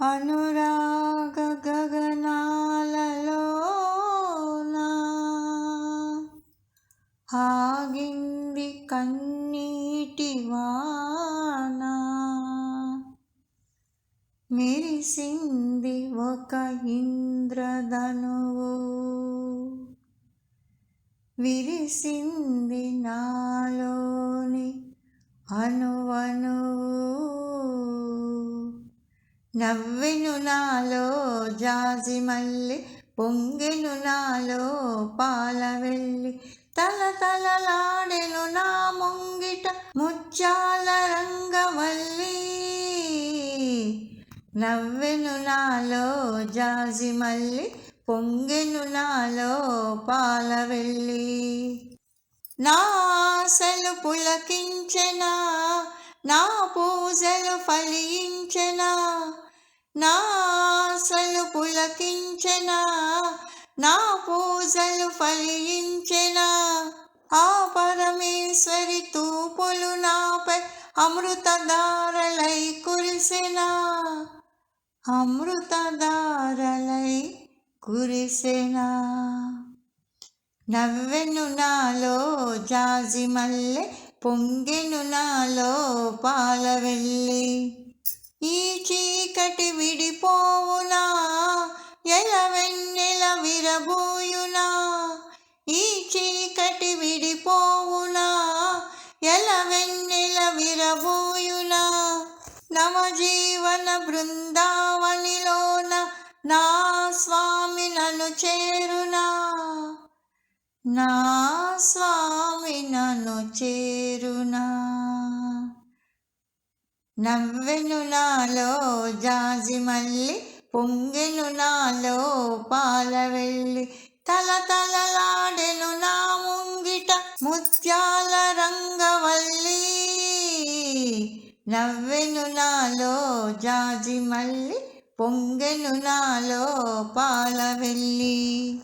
అనురాగ గగనాలలోనా ఆగింది కన్నీటి వానా మెరిసింది ఒక ఇంద్రధనువు. విరిసింది నాలోని అనువను నవ్వెను నాలో జాజి మల్లి పొంగెను నాలో పాల వెళ్ళి. తల తలలాడెను నా ముంగిట ముచ్చాల రంగవల్లి. నవ్వెను నాలో జాజి మల్లి పొంగెను నాలో పాల వెళ్ళి. నా పులకించెనా నా పూజలు ఫలించెనా నాసలు పులకించెనా నా పూజలు ఫలించెనా? ఆ పరమేశ్వరి తూపులు నాపై అమృతధారలై కురిసెనా? అమృతధారలై కురిసెనా? నవ్వెను నాలో జాజి మల్లె పొంగెను నాలో పాల వెళ్ళి చీకటి విడిపోవునా? ఎలవెన్నెల విరబోయునా? ఈ చీకటి విడిపోవునా? ఎలవెన్నెల విరబోయునా? నవజీవన బృందావనిలోన నా స్వామి నన్ను చేరునా? నా స్వామి నన్ను చేరునా? నవ్వెను నాలో జాజి మల్లి పొంగెను నాలో పాల వెళ్ళి. తల తలలాడెను నా ముంగిట ముత్యాల రంగవల్లి. నవ్వెను నాలో జాజి మల్లి పొంగెను నాలో పాల వెళ్ళి.